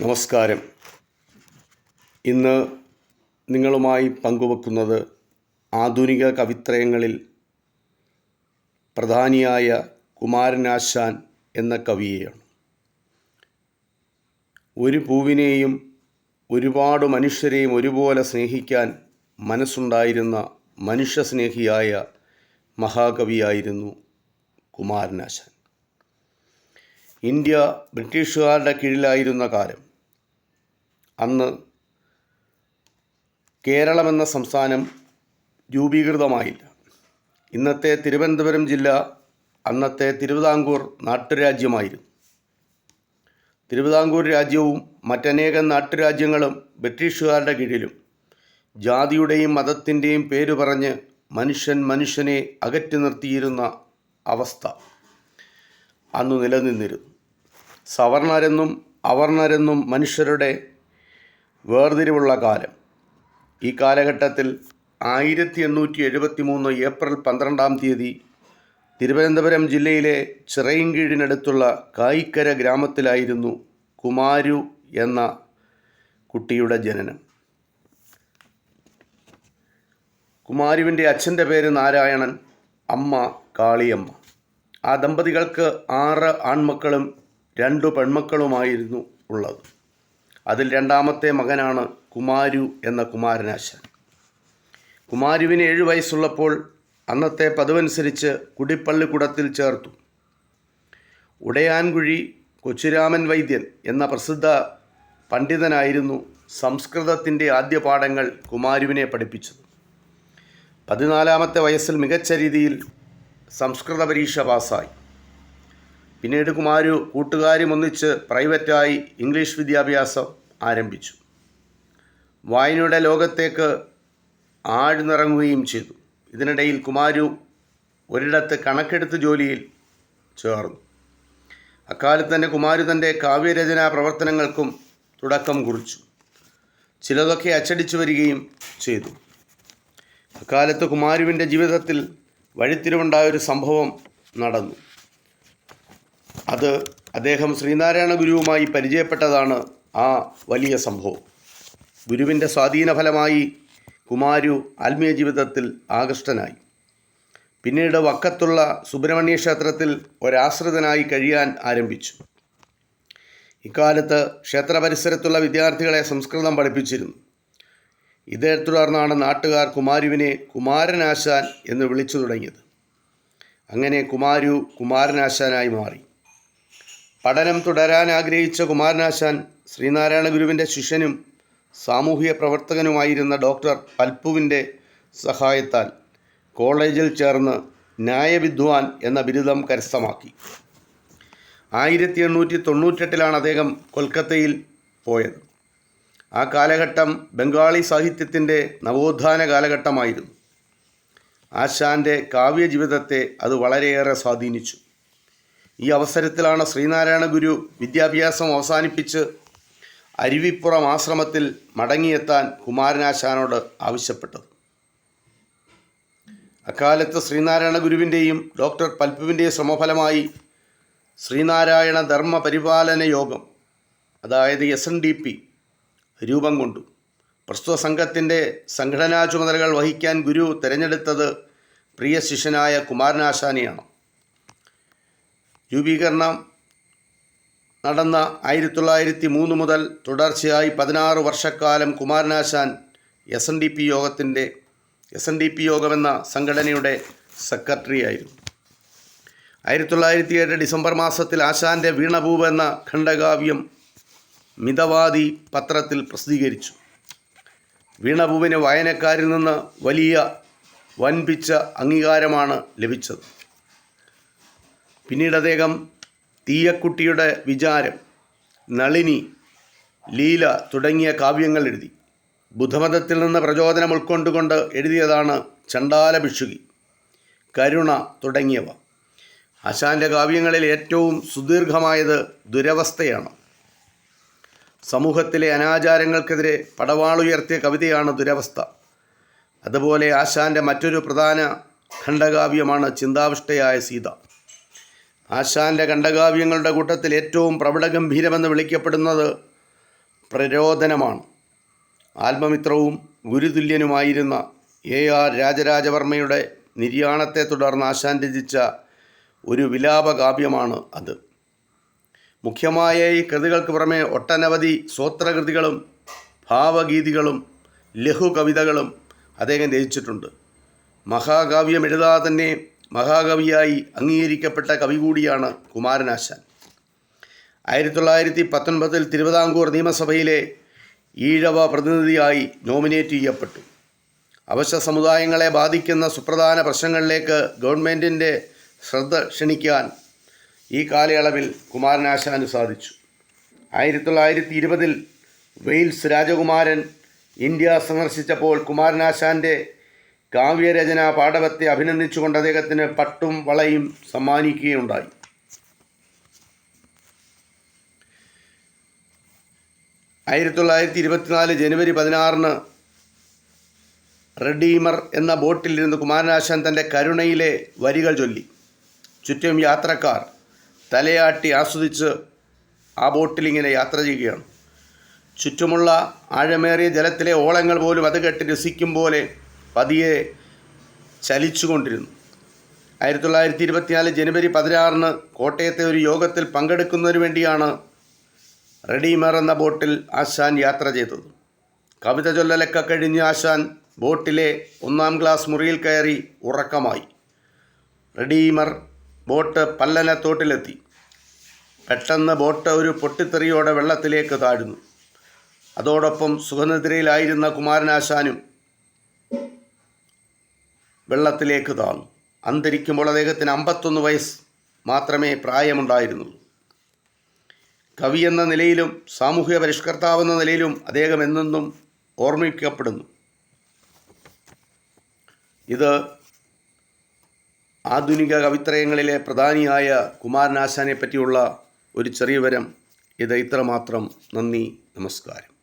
നമസ്കാരം. ഇന്ന് നിങ്ങളുമായി പങ്കുവെക്കുന്നത് ആധുനിക കവിത്രയങ്ങളിൽ പ്രധാനിയായ കുമാരനാശാൻ എന്ന കവിയെയാണ്. ഒരു പൂവിനെയും ഒരുപാട് മനുഷ്യരെയും ഒരുപോലെ സ്നേഹിക്കാൻ മനസ്സുണ്ടായിരുന്ന മനുഷ്യസ്നേഹിയായ മഹാകവിയായിരുന്നു കുമാരനാശാൻ. ഇന്ത്യ ബ്രിട്ടീഷുകാരുടെ കീഴിലായിരുന്ന കാലം അന്ന് കേരളമെന്ന സംസ്ഥാനം രൂപീകൃതമായില്ല. ഇന്നത്തെ തിരുവനന്തപുരം ജില്ല അന്നത്തെ തിരുവിതാംകൂർ നാട്ടുരാജ്യമായിരുന്നു. തിരുവിതാംകൂർ രാജ്യവും മറ്റനേകം നാട്ടുരാജ്യങ്ങളും ബ്രിട്ടീഷുകാരുടെ കീഴിലും ജാതിയുടെയും മതത്തിന്റെയും പേര് പറഞ്ഞ് മനുഷ്യൻ മനുഷ്യനെ അകറ്റി നിർത്തിയിരുന്ന അവസ്ഥ അന്ന് നിലനിന്നിരുന്നു. സവർണരെന്നും അവർണരെന്നും മനുഷ്യരുടെ വേർതിരിവുള്ള കാലം. ഈ കാലഘട്ടത്തിൽ ആയിരത്തി എണ്ണൂറ്റി എഴുപത്തി മൂന്ന് ഏപ്രിൽ പന്ത്രണ്ടാം തീയതി തിരുവനന്തപുരം ജില്ലയിലെ ചിറയിൻകീഴിനടുത്തുള്ള കായിക്കര ഗ്രാമത്തിലായിരുന്നു കുമാരു എന്ന കുട്ടിയുടെ ജനനം. കുമാരുവിന്റെ അച്ഛന്റെ പേര് നാരായണൻ അമ്മ കാളിയമ്മ. ആ ദമ്പതികൾക്ക് ആറ് ആൺമക്കളും രണ്ടു പെൺമക്കളുമായിരുന്നു ഉള്ളത്. അതിൽ രണ്ടാമത്തെ മകനാണ് കുമാരു എന്ന കുമാരനാശൻ. കുമാരുവിന് ഏഴു വയസ്സുള്ളപ്പോൾ അന്നത്തെ പതിവനുസരിച്ച് കുടിപ്പള്ളിക്കുടത്തിൽ ചേർത്തു. ഉടയാൻകുഴി കൊച്ചുരാമൻ വൈദ്യൻ എന്ന പ്രസിദ്ധ പണ്ഡിതനായിരുന്നു സംസ്കൃതത്തിന്റെ ആദ്യ പാഠങ്ങൾ കുമാരുവിനെ പഠിപ്പിച്ചത്. പതിനാലാമത്തെ വയസ്സിൽ മികച്ച രീതിയിൽ സംസ്കൃത പരീക്ഷ പാസ്സായി. പിന്നീട് കുമാരു കൂട്ടുകാരും ഒന്നിച്ച് പ്രൈവറ്റായി ഇംഗ്ലീഷ് വിദ്യാഭ്യാസം ആരംഭിച്ചു. വായനയുടെ ലോകത്തേക്ക് ആഴ്ന്നിറങ്ങുകയും ചെയ്തു. ഇതിനിടയിൽ കുമാരു ഒരിടത്ത് കണക്കെടുത്ത് ജോലിയിൽ ചേർന്നു. അക്കാലത്ത് തന്നെ കുമാരു തന്റെ കാവ്യരചനാ പ്രവർത്തനങ്ങൾക്കും തുടക്കം കുറിച്ചു. ചിലതൊക്കെ അച്ചടിച്ചു വരികയും ചെയ്തു. അക്കാലത്ത് കുമാരുവിന്റെ ജീവിതത്തിൽ വഴിത്തിരിവുണ്ടായൊരു സംഭവം നടന്നു. അത് അദ്ദേഹം ശ്രീനാരായണ ഗുരുവുമായി പരിചയപ്പെട്ടതാണ് ആ വലിയ സംഭവം. ഗുരുവിന്റെ സ്വാധീന ഫലമായി കുമാരു ആത്മീയ ജീവിതത്തിൽ ആകൃഷ്ടനായി. പിന്നീട് വക്കത്തുള്ള സുബ്രഹ്മണ്യ ക്ഷേത്രത്തിൽ ഒരാശ്രിതനായി കഴിയാൻ ആരംഭിച്ചു. ഇക്കാലത്ത് ക്ഷേത്ര പരിസരത്തുള്ള വിദ്യാർത്ഥികളെ സംസ്കൃതം പഠിപ്പിച്ചിരുന്നു. ഇതേ തുടർന്നാണ് നാട്ടുകാർ കുമാരുവിനെ കുമാരനാശാൻ എന്ന് വിളിച്ചു തുടങ്ങിയത്. അങ്ങനെ കുമാരു കുമാരനാശാനായി മാറി. പഠനം തുടരാൻ ആഗ്രഹിച്ച കുമാരനാശാൻ ശ്രീനാരായണ ഗുരുവിന്റെ ശിഷ്യനും സാമൂഹിക പ്രവർത്തകനുമായിരുന്ന ഡോക്ടർ പൽപ്പുവിന്റെ സഹായത്താൽ കോളേജിൽ ചേർന്ന് ന്യായവിദ്വാൻ എന്ന ബിരുദം കരസ്ഥമാക്കി. ആയിരത്തി എണ്ണൂറ്റി തൊണ്ണൂറ്റെട്ടിലാണ് അദ്ദേഹം കൊൽക്കത്തയിൽ പോയത്. ആ കാലഘട്ടം ബംഗാളി സാഹിത്യത്തിന്റെ നവോത്ഥാന കാലഘട്ടമായിരുന്നു. ആശാന്റെ കാവ്യജീവിതത്തെ അത് വളരെയേറെ സ്വാധീനിച്ചു. ഈ അവസരത്തിലാണ് ശ്രീനാരായണ ഗുരു വിദ്യാഭ്യാസം അവസാനിപ്പിച്ച് അരുവിപ്പുറം ആശ്രമത്തിൽ മടങ്ങിയെത്താൻ കുമാരനാശാനോട് ആവശ്യപ്പെട്ടത്. അക്കാലത്ത് ശ്രീനാരായണ ഗുരുവിന്റെയും ഡോക്ടർ പൽപ്പുവിന്റെയും ശ്രമഫലമായി ശ്രീനാരായണ ധർമ്മ പരിപാലന യോഗം അതായത് എസ് എൻ ഡി പി രൂപം കൊണ്ടു. പ്രസ്തുത സംഘത്തിന്റെ സംഘടനാ ചുമതലകൾ വഹിക്കാൻ ഗുരു തിരഞ്ഞെടുത്തത് പ്രിയ ശിഷ്യനായ കുമാരനാശാനിയാണ്. രൂപീകരണം നടന്ന ആയിരത്തി തൊള്ളായിരത്തി മൂന്ന് മുതൽ തുടർച്ചയായി പതിനാറ് വർഷക്കാലം Kumaranasan S N D P യോഗത്തിന്റെ എസ് എൻ ഡി പി യോഗമെന്ന സംഘടനയുടെ സെക്രട്ടറി ആയിരുന്നു ആയിരത്തി തൊള്ളായിരത്തി ഏഴ് ഡിസംബർ മാസത്തിൽ ആശാന്റെ വീണഭൂപ് എന്ന ഖണ്ഡകാവ്യം മിതവാദി പത്രത്തിൽ പ്രസിദ്ധീകരിച്ചു. വീണഭൂവിന് വായനക്കാരിൽ നിന്ന് വലിയ വൻപിച്ച അംഗീകാരമാണ് ലഭിച്ചത്. പിന്നീട് അദ്ദേഹം തീയക്കുട്ടിയുടെ വിചാരം നളിനി ലീല തുടങ്ങിയ കാവ്യങ്ങൾ എഴുതി. ബുദ്ധമതത്തിൽ നിന്ന് പ്രചോദനം ഉൾക്കൊണ്ടുകൊണ്ട് എഴുതിയതാണ് ചണ്ടാല ഭിക്ഷുകി കരുണ തുടങ്ങിയവ. ആശാന്റെ കാവ്യങ്ങളിൽ ഏറ്റവും സുദീർഘമായത് ദുരവസ്ഥയാണ്. സമൂഹത്തിലെ അനാചാരങ്ങൾക്കെതിരെ പടവാളുയർത്തിയ കവിതയാണ് ദുരവസ്ഥ. അതുപോലെ ആശാന്റെ മറ്റൊരു പ്രധാന ഖണ്ഡകാവ്യമാണ് ചിന്താവിഷ്ടയായ സീത. ആശാന്റെ ഖണ്ഡകാവ്യങ്ങളുടെ കൂട്ടത്തിൽ ഏറ്റവും പ്രബലഗംഭീരമെന്ന് വിളിക്കപ്പെടുന്നത് പ്രരോദനമാണ്. ആത്മമിത്രവും ഗുരുതുല്യനുമായിരുന്ന എ ആർ രാജരാജവർമ്മയുടെ നിര്യാണത്തെ തുടർന്ന് ആശാൻ രചിച്ച ഒരു വിലാപകാവ്യമാണ് അത്. മുഖ്യമായ ഈ കൃതികൾക്ക് പുറമെ ഒട്ടനവധി സ്വോത്രകൃതികളും ഭാവഗീതികളും ലഘുകവിതകളും അദ്ദേഹം രചിച്ചിട്ടുണ്ട്. മഹാകാവ്യം എഴുതാതെ തന്നെ മഹാകവിയായി അംഗീകരിക്കപ്പെട്ട കവി കൂടിയാണ് കുമാരനാശാൻ. ആയിരത്തി തൊള്ളായിരത്തി പത്തൊൻപതിൽ തിരുവിതാംകൂർ നിയമസഭയിലെ ഈഴവ പ്രതിനിധിയായി നോമിനേറ്റ് ചെയ്യപ്പെട്ടു. അവശ്യ സമുദായങ്ങളെ ബാധിക്കുന്ന സുപ്രധാന പ്രശ്നങ്ങളിലേക്ക് ഗവൺമെന്റിന്റെ ശ്രദ്ധ ക്ഷണിക്കാൻ ഈ കാലയളവിൽ കുമാരനാശാന് സാധിച്ചു. ആയിരത്തി തൊള്ളായിരത്തി ഇരുപതിൽ വെയിൽസ് രാജകുമാരൻ ഇന്ത്യ സന്ദർശിച്ചപ്പോൾ കുമാരനാശാന്റെ കാവ്യരചന പാഠവത്തെ അഭിനന്ദിച്ചുകൊണ്ട് അദ്ദേഹത്തിന് പട്ടും വളയും സമ്മാനിക്കുകയുണ്ടായി. ആയിരത്തി തൊള്ളായിരത്തി ഇരുപത്തിനാല് ജനുവരി പതിനാറിന് റെഡീമർ എന്ന ബോട്ടിൽ ബോട്ടിലിരുന്ന് കുമാരനാശാൻ തന്റെ കരുണയിലെ വരികൾ ചൊല്ലി. ചുറ്റും യാത്രക്കാർ തലയാട്ടി ആസ്വദിച്ച് ആ ബോട്ടിലിങ്ങനെ യാത്ര ചെയ്യുകയാണ്. ചുറ്റുമുള്ള ആഴമേറിയ ജലത്തിലെ ഓളങ്ങൾ പോലും അത് കെട്ടി രസിക്കും പോലെ പതിയെ ചലിച്ചുകൊണ്ടിരുന്നു. ആയിരത്തി തൊള്ളായിരത്തി ഇരുപത്തിനാല് ജനുവരി പതിനാറിന് കോട്ടയത്തെ ഒരു യോഗത്തിൽ പങ്കെടുക്കുന്നതിന് വേണ്ടിയാണ് റെഡിമർ എന്ന ബോട്ടിൽ ആശാൻ യാത്ര ചെയ്തത്. കവിത ചൊല്ലലൊക്കെ കഴിഞ്ഞ് ആശാൻ ബോട്ടിലെ ഒന്നാം ക്ലാസ് മുറിയിൽ കയറി ഉറക്കമായി. റെഡിമർ ബോട്ട് പല്ലന തോട്ടിലെത്തി പെട്ടെന്ന് ബോട്ട് ഒരു പൊട്ടിത്തെറിയോടെ വെള്ളത്തിലേക്ക് താഴ്ന്നു. അതോടൊപ്പം സുഖനിദ്രയിലായിരുന്ന കുമാരനാശാനും വെള്ളത്തിലേക്ക് താണു അന്തരിക്കുമ്പോൾ അദ്ദേഹത്തിന് അമ്പത്തൊന്ന് വയസ്സ് മാത്രമേ പ്രായമുണ്ടായിരുന്നുള്ളൂ. കവി എന്ന നിലയിലും സാമൂഹിക പരിഷ്കർത്താവെന്ന നിലയിലും അദ്ദേഹം എന്നെന്നും ഓർമ്മിക്കപ്പെടുന്നു. ഇത് ആധുനിക കവിത്രയങ്ങളിലെ പ്രധാനിയായ കുമാരനാശാനെ പറ്റിയുള്ള ഒരു ചെറിയ വരം ഇത് ഇത്രമാത്രം. നന്ദി നമസ്കാരം.